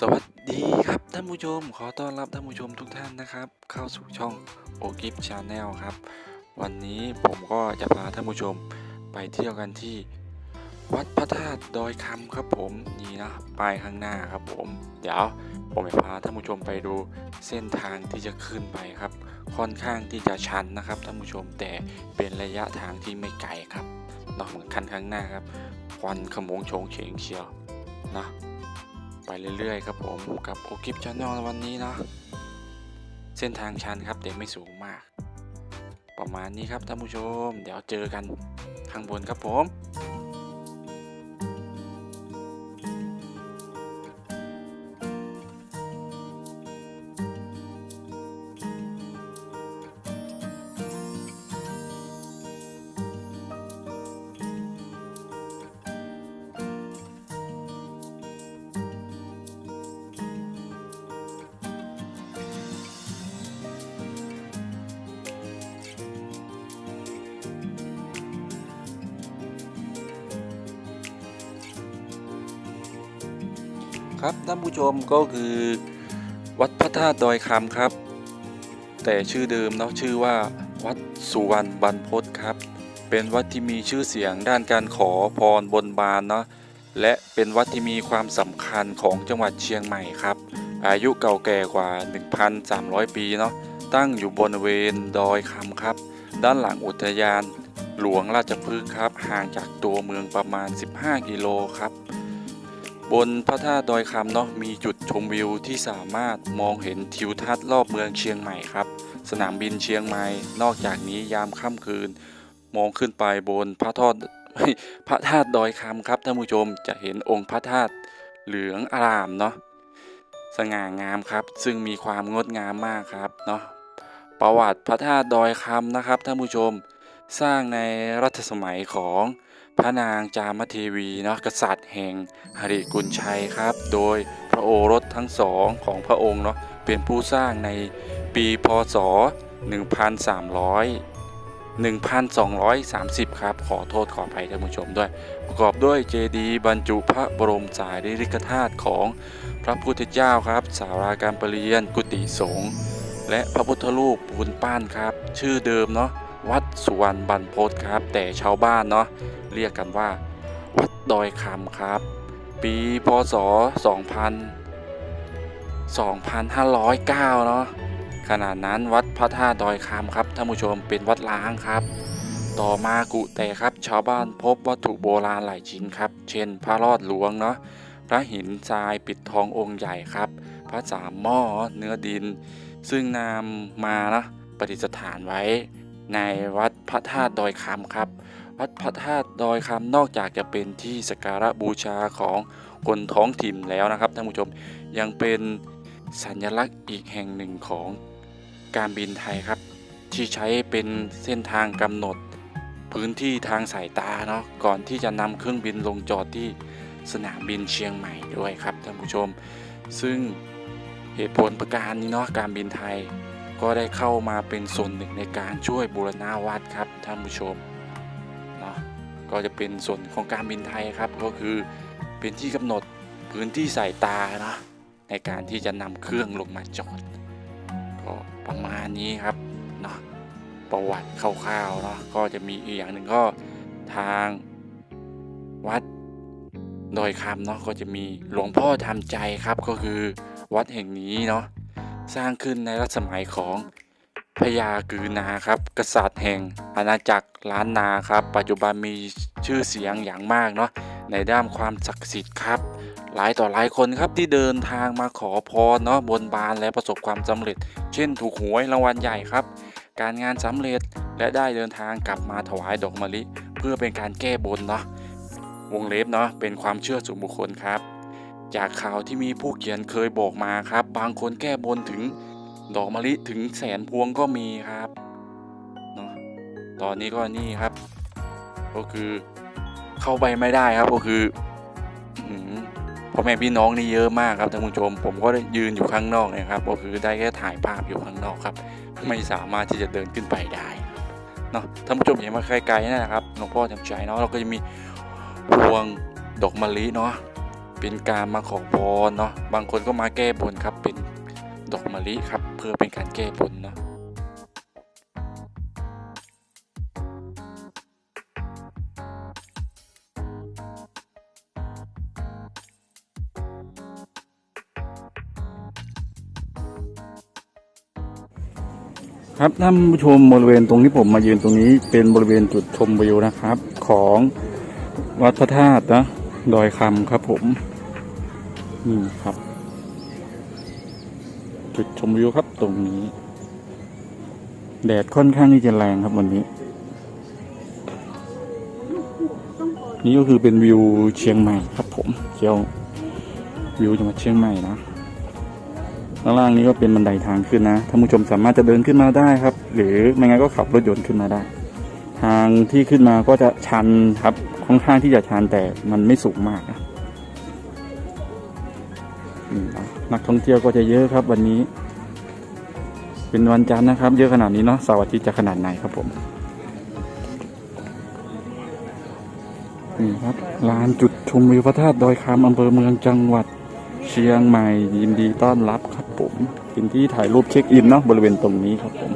สวัสดีครับท่านผู้ชม ขอต้อนรับท่านผู้ชมทุกท่านนะครับ เข้าสู่ช่องโอกิฟชาแนลครับ วันนี้ผมก็จะพาท่านผู้ชมไปเที่ยวกันที่ วัดพระธาตุดอยคำครับผมนี่นะป้ายข้างหน้าครับผม เดี๋ยวผมจะพาท่านผู้ชมไปดูเส้นทางที่จะขึ้นไปครับ ค่อนข้างที่จะชันนะครับท่านผู้ชมแต่เป็นระยะทางที่ไม่ไกลครับเนาะเหมือนคันข้างหน้าครับควันขโมงโฉงเฉงเชียวนะ เรื่อยๆครับผมกับโอกิฟชาแนลวันนี้เนาะเส้นทางชันครับแต่ไม่สูงมาก ประมาณนี้ครับท่านผู้ชม เดี๋ยวเจอกันข้างบนครับผม ครับท่านผู้ชมก็คือวัดพระธาตุดอยคำครับ แต่ชื่อเดิมเนาะชื่อว่าวัดสุวรรณบรรพตครับ เป็นวัดที่มีชื่อเสียงด้านการขอพรบนบานเนาะและเป็นวัดที่มีความสำคัญของจังหวัดเชียงใหม่ครับ อายุเก่าแก่กว่า 1,300 ปีเนาะตั้งอยู่บริเวณดอยคำครับ ด้านหลังอุทยานหลวงราชพฤกษ์ครับ ห่างจากตัวเมืองประมาณ 15 กิโลครับ บนพระธาตุดอยคำเนาะมีจุดชมวิวที่สามารถมองเห็นทิวทัศน์รอบเมืองเชียงใหม่ครับ สนามบินเชียงใหม่ นอกจากนี้ยามค่ำคืน มองขึ้นไปบนพระทอดพระธาตุดอยคำครับท่านผู้ชมจะเห็นองค์พระธาตุเหลืองอารามเนาะสง่างามครับ ซึ่งมีความงดงามมากครับเนาะประวัติพระธาตุดอยคำนะครับท่านผู้ชม สร้างในรัชสมัยของพระนางจามเทวีเนาะกษัตริย์แห่งหริกุลชัยครับ โดยพระโอรสทั้งสองของพระองค์เนาะเป็นผู้สร้างในปีพศ 1300 1230 ครับ ขอโทษขออภัยท่านผู้ชมด้วย ประกอบด้วยเจดีย์บรรจุพระบรมสารีริกธาตุของพระพุทธเจ้าครับสาราการประเรียนกุฏิสงฆ์และพระพุทธรูปปูนปั้นครับ ชื่อเดิมเนาะ วัดสุวรรณบรรพตครับ แต่ชาวบ้านเนาะเรียกกันว่า วัดดอยคำครับ ปีพศ 2000 2509 เนาะขณะนั้นวัดพระธาตุดอยคำครับท่านผู้ชมเป็นวัดล้างครับ ต่อมากุแต่ครับชาวบ้านพบวัตถุโบราณหลายชิ้นครับ เช่น พระรอดหลวงเนาะพระหินทรายปิดทององค์ใหญ่ครับ พระสามหม้อเนื้อดิน ซึ่งนำมานะประดิษฐานไว้ ในวัดพระธาตุดอยคำครับ วัดพระธาตุดอยคำนอกจากจะเป็นที่สักการะบูชาของคนท้องถิ่นแล้วนะครับท่านผู้ชมยังเป็นสัญลักษณ์อีกแห่งหนึ่งของการบินไทยครับ ที่ใช้เป็นเส้นทางกำหนด พื้นที่ทางสายตาเนาะก่อนที่จะนำเครื่องบินลงจอดที่สนามบินเชียงใหม่ด้วยครับท่านผู้ชม ซึ่งเหตุผลประการนี้เนาะการบินไทย ก็ได้เข้ามาเป็นส่วนหนึ่งในการช่วยบูรณาวัดครับท่านผู้ชมเนาะก็จะเป็นส่วนของการบินไทยครับก็คือเป็นที่กำหนดพื้นที่สายตาเนาะในการที่จะนำเครื่องลงมาจอดก็ประมาณนี้ครับเนาะประวัติคร่าวๆเนาะก็จะมีอีกอย่างหนึ่งก็ทางวัดดอยคำเนาะก็จะมีหลวงพ่อทำใจครับก็คือวัดแห่งนี้เนาะ สร้างขึ้นในรัชสมัยของพญากือนาครับ กษัตริย์แห่งอาณาจักรล้านนาครับ ปัจจุบันมีชื่อเสียงอย่างมากเนาะในด้านความศักดิ์สิทธิ์ครับ หลายต่อหลายคนครับที่เดินทางมาขอพรเนาะบนบานและประสบความสำเร็จ เช่นถูกหวยรางวัลใหญ่ครับ การงานสำเร็จและได้เดินทางกลับมาถวายดอกมะลิ เพื่อเป็นการแก้บนเนาะวงเล็บเนาะเป็นความเชื่อส่วนบุคคลครับ จากข่าวที่มีผู้เขียนเคยบอกมาครับ บางคนแก้บนถึงดอกมะลิถึงแสนพวงก็มีครับเนาะตอนนี้ก็นี่ครับ ก็คือเข้าไปไม่ได้ครับก็คือพ่อแม่พี่น้องนี่เยอะมากครับท่านผู้ชม ผมก็ได้ยืนอยู่ข้างนอกเนะครับ ก็คือได้แค่ถ่ายภาพอยู่ข้างนอกครับ ไม่สามารถที่จะเดินขึ้นไปได้เนาะท่านผู้ชมเห็นมาไกลๆนั่นนะครับหลวงพ่อจำใจเนาะเราก็จะมีพวงดอกมะลิเนาะ เป็นการมาขอพรเนาะบางคนก็มาแก้บนครับเป็นดอกมะลิครับ เพื่อเป็นการแก้บนเนาะครับท่านผู้ชมบริเวณตรงที่ผมมายืนตรงนี้เป็นบริเวณจุดชมวิวนะครับ ของวัดพระธาตุนะดอยคำครับผม นี่ครับ จุดชมวิวครับตรงนี้ แดดค่อนข้างที่จะแรงครับวันนี้ นี่ก็คือเป็นวิวเชียงใหม่ครับผมเที่ยววิวจังหวัดเชียงใหม่นะข้างล่างนี้ก็เป็นบันไดทางขึ้นนะท่านผู้ชมสามารถจะเดินขึ้นมาได้ครับ หรือไม่งั้นก็ขับรถยนต์ขึ้นมาได้ ทางที่ขึ้นมาก็จะชันครับค่อนข้างที่จะชันแต่มันไม่สูงมากนะ นะนักท่องเที่ยวก็จะเยอะครับวันนี้ เป็นวันจันทร์นะครับ เยอะขนาดนี้เนาะเสาร์อาทิตย์จะขนาดไหนครับผมนี่ครับลานจุดชมวิวพระธาตุดอยคำอำเภอเมืองจังหวัดเชียงใหม่ยินดีต้อนรับครับผมเป็นที่ถ่ายรูปเช็คอินเนาะบริเวณตรงนี้ครับผม